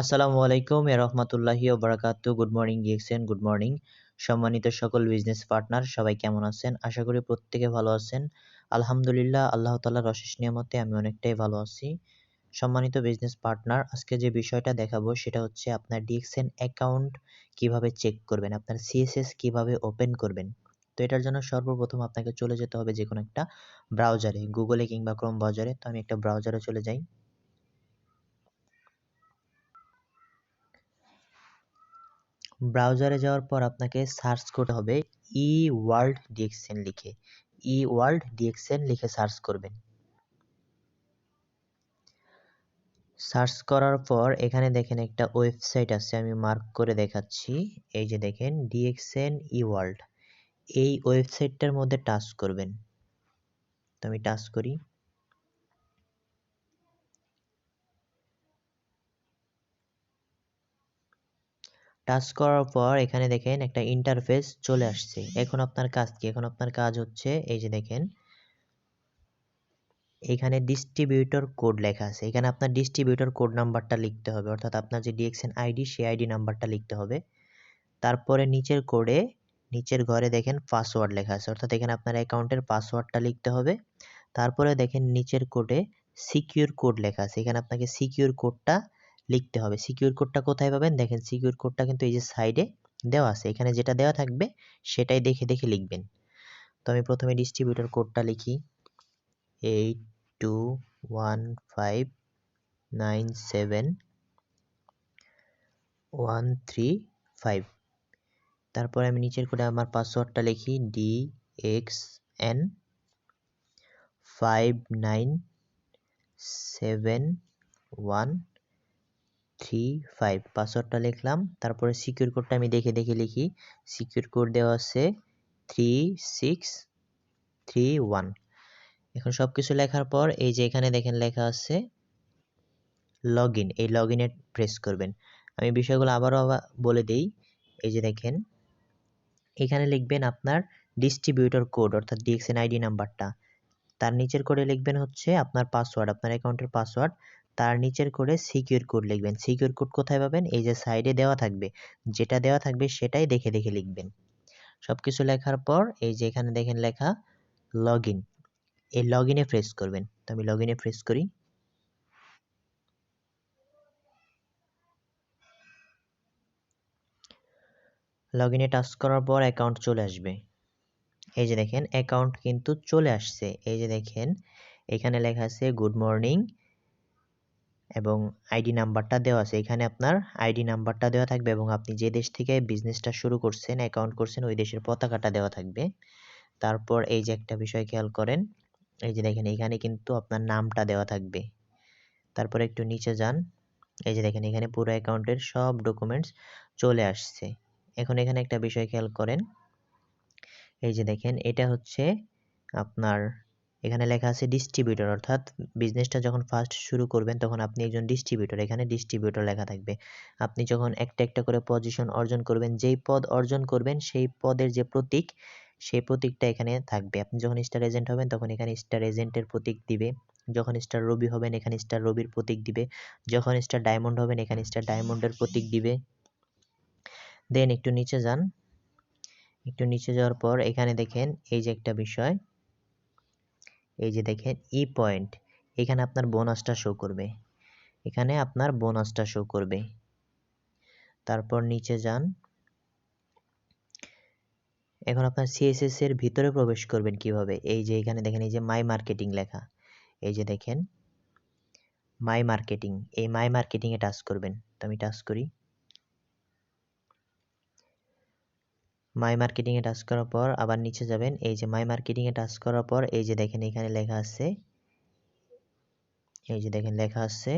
আসসালামু আলাইকুম, এ রহমতুল্লাহি বারাকাতু। Good morning DXN good morning. সম্মানিত সকল বিজনেস পার্টনার, সবাই কেমন আছেন? আশা করি প্রত্যেকে ভালো আছেন। আলহামদুলিল্লাহ, আল্লাহ তালার অশেষ নিয়ামতে আমি অনেকটাই ভালো আছি। সম্মানিত বিজনেস পার্টনার, আজকে যে বিষয়টা দেখাবো সেটা হচ্ছে আপনার ডিএক্সএন অ্যাকাউন্ট কীভাবে চেক করবেন, আপনার সিএসএস কীভাবে ওপেন করবেন। তো এটার জন্য সর্বপ্রথম আপনাকে চলে যেতে হবে যে কোনো একটা ব্রাউজারে, গুগলে কিংবা ক্রোম ব্রাউজারে। তো আমি একটা ব্রাউজারে চলে যাই। ব্রাউজারে যাওয়ার পর আপনাকে সার্চ করতে হবে ই ওয়ার্ল্ড ডিএক্সএন লিখে। ই ওয়ার্ল্ড ডিএক্সএন লিখে সার্চ করবেন। সার্চ করার পর এখানে দেখেন একটা ওয়েবসাইট আছে, আমি মার্ক করে দেখাচ্ছি। এই যে দেখেন ডিএক্সএন ই ওয়ার্ল্ড এই ওয়েবসাইটটার মধ্যে টাচ করবেন। তো আমি টাচ করি। টাচ করার পর এখানে দেখেন একটা ইন্টারফেস চলে আসছে। এখন আপনার কাজ কি? এখন আপনার কাজ হচ্ছে, এই যে দেখেন, এখানে ডিস্ট্রিবিউটর কোড লেখা আছে। এখানে আপনার ডিস্ট্রিবিউটর কোড নাম্বারটা লিখতে হবে। অর্থাৎ আপনার যে ডিএক্সএন আইডি সেই আইডি নাম্বারটা লিখতে হবে। তারপরে নিচের কোডে নিচের ঘরে দেখেন পাসওয়ার্ড লেখা আছে। অর্থাৎ এখানে আপনার অ্যাকাউন্টের পাসওয়ার্ডটা লিখতে হবে। তারপরে দেখেন নিচের কোডে সিকিউর কোড লেখা আছে। এখানে আপনাকে সিকিউর কোডটা লিখতে হবে। সিকিউর কোডটা কোথায় পাবেন? দেখেন সিকিউর কোডটা কিন্তু এই যে সাইডে দেওয়া আছে। এখানে যেটা দেওয়া থাকবে, সেটাই দেখে দেখে লিখবেন। তো আমি প্রথমে ডিস্ট্রিবিউটর কোডটা লিখি। Eight two one five nine seven one three five তারপরে আমি নিচের কোডে আমার পাসওয়ার্ডটা লিখি। D X N five nine seven one three five পাসওয়ার্ডটা লিখলাম। তারপরে সিকিউর কোডটা আমি দেখে দেখে লিখি। সিকিউর কোড দেওয়া আছে থ্রি সিক্স থ্রি ওয়ান এখন সব কিছু লেখার পর এই যে এখানে দেখেন লেখা আছে লগ ইন এই লগ ইনে প্রেস করবেন। আমি বিষয়গুলো আবারও বলে দিই। এই যে দেখেন, এখানে লিখবেন আপনার ডিস্ট্রিবিউটর কোড অর্থাৎ ডিএক্সএন আইডি নাম্বারটা তার নিচের কোডে লিখবেন হচ্ছে আপনার পাসওয়ার্ড আপনার অ্যাকাউন্টের পাসওয়ার্ড তার নিচের করে সিকিউর কোড লিখবেন। সিকিউর কোড কোথায় পাবেন? এই যে সাইডে দেওয়া থাকবে। যেটা দেওয়া থাকবে সেটাই দেখে দেখে লিখবেন। সব কিছু লেখার পর এই যে এখানে দেখেন লেখা লগ ইন এই লগ ইনে প্রেস করবেন। তো আমি লগ ইনে প্রেস করি। লগ ইনে টাচ করার পর অ্যাকাউন্ট চলে আসবে। এই যে দেখেন অ্যাকাউন্ট কিন্তু চলে আসছে। এই যে দেখেন, এখানে লেখা আছে গুড মর্নিং এবং আইডি নাম্বারটা দেওয়া আছে। এখানে আপনার আইডি নাম্বারটা দেওয়া থাকবে এবং আপনি যে দেশ থেকে বিজনেসটা শুরু করছেন অ্যাকাউন্ট করছেন, ওই দেশের পতাকাটা দেওয়া থাকবে। তারপর এই যে একটা বিষয় খেয়াল করেন, এই যে দেখেন এখানে কিন্তু আপনার নামটা দেওয়া থাকবে। তারপর একটু নিচে যান, এই যে দেখেন এখানে পুরো অ্যাকাউন্টের সব ডকুমেন্টস চলে আসছে। এখন এখানে একটা বিষয় খেয়াল করেন, এই যে দেখেন এটা হচ্ছে আপনার এখানে লেখা আছে ডিস্ট্রিবিউটর অর্থাৎ বিজনেসটা যখন ফার্স্ট শুরু করবেন, তখন আপনি একজন ডিস্ট্রিবিউটর এখানে ডিস্ট্রিবিউটর লেখা থাকবে। আপনি যখন একটা একটা করে পজিশন অর্জন করবেন, যেই পদ অর্জন করবেন, সেই পদের যে প্রতীক, সেই প্রতীকটা এখানে থাকবে। আপনি যখন স্টার এজেন্ট হবেন, তখন এখানে স্টার এজেন্টের প্রতীক দিবে। যখন স্টার রবি হবেন, এখানে স্টার রবির প্রতীক দিবে। যখন স্টার ডায়মন্ড হবেন, এখানে স্টার ডায়মন্ডের প্রতীক দিবে। দেন একটু নিচে যান। একটু নিচে যাওয়ার পর এখানে দেখেন, এই যে একটা বিষয়। এই যে দেখেন ই পয়েন্ট এখানে আপনার বোনাসটা শো করবে। এখানে আপনার বোনাসটা শো করবে। তারপর নিচে যান। এখন আপনার সিএসএস এর ভিতরে প্রবেশ করবেন কীভাবে? এই যে এখানে দেখেন, এই যে মাই মার্কেটিং লেখা। এই যে দেখেন মাই মার্কেটিং এই মাই মার্কেটিং এ টাচ করবেন। তো আমি টাচ করি। মাই মার্কেটিং এ টাচ করার পর আবার নিচে যাবেন। এই যে মাই মার্কেটিং এ টাচ করার পর এই যে দেখেন এখানে লেখা আছে। এই যে দেখেন লেখা আছে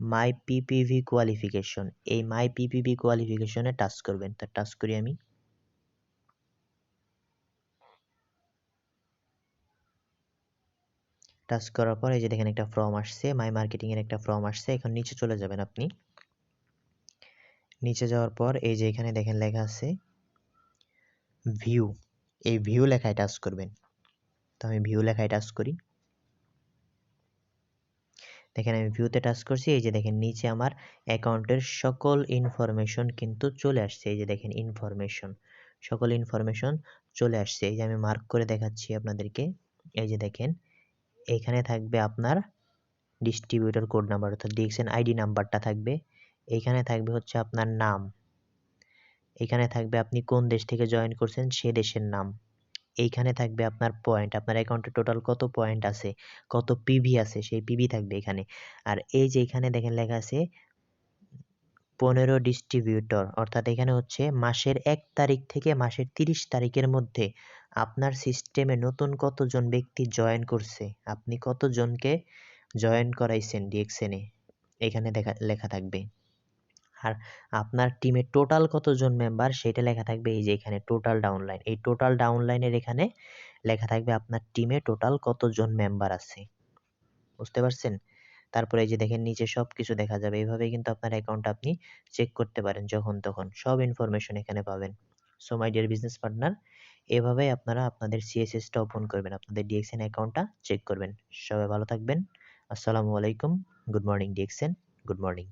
মাই পিপিভি কোয়ালিফিকেশন এই মাই পিপিভি কোয়ালিফিকেশনে টাচ করবেন। তা টাচ করি আমি। টাচ করার পর এই যে দেখেন একটা ফর্ম আসছে। মাই মার্কেটিং এর একটা ফর্ম আসছে। এখন নিচে চলে যাবেন আপনি। নিচে যাওয়ার পর এই যে এখানে দেখেন লেখা আছে ভিউ এই ভিউ লেখায় টাচ করবেন। তো আমি ভিউ লেখায় টাচ করি। দেখেন আমি ভিউতে টাচ করছি, এই যে দেখেন নিচে আমার অ্যাকাউন্টের সকল ইনফরমেশন কিন্তু চলে আসছে। এই যে দেখেন ইনফরমেশন সকল ইনফরমেশন চলে আসছে। এই যে আমি মার্ক করে দেখাচ্ছি আপনাদেরকে। এই যে দেখেন এইখানে থাকবে আপনার ডিস্ট্রিবিউটর কোড নাম্বার অর্থাৎ ডিএক্সএন আইডি নাম্বারটা থাকবে। এইখানে থাকবে হচ্ছে আপনার নাম। এখানে থাকবে আপনি কোন দেশ থেকে জয়েন করছেন সে দেশের নাম। এইখানে থাকবে আপনার পয়েন্ট আপনার অ্যাকাউন্টে টোটাল কত পয়েন্ট আছে, কত পিভি আছে, সেই পিভি থাকবে এখানে। আর এই যে এখানে দেখেন লেখা আছে, পনেরো ডিস্ট্রিবিউটর অর্থাৎ এখানে হচ্ছে মাসের এক তারিখ থেকে মাসের তিরিশ তারিখের মধ্যে আপনার সিস্টেমে নতুন কতজন ব্যক্তি জয়েন করছে, আপনি কতজনকে জয়েন করাইছেন ডিএক্সএনে এখানে দেখা, লেখা থাকবে। আর আপনার টিমে টোটাল কতজন মেম্বার সেটা লেখা থাকবে এই যে এখানে টোটাল ডাউনলাইন এই টোটাল ডাউনলাইনের এখানে লেখা থাকবে আপনার টিমে টোটাল কতজন মেম্বার আছে। বুঝতে পারছেন? তারপরে এই যে দেখেন নিচে সব কিছু দেখা যাবে। এইভাবে কিন্তু আপনার অ্যাকাউন্ট আপনি চেক করতে পারেন যখন তখন। সব ইনফরমেশন এখানে পাবেন। So my dear business partner এভাবেই আপনারা আপনাদের সিএসএসটা ওপেন করবেন। আপনাদের ডিএক্সএন অ্যাকাউন্টটা চেক করবেন। সবাই ভালো থাকবেন। আসসালামু আলাইকুম। Good morning DXN good morning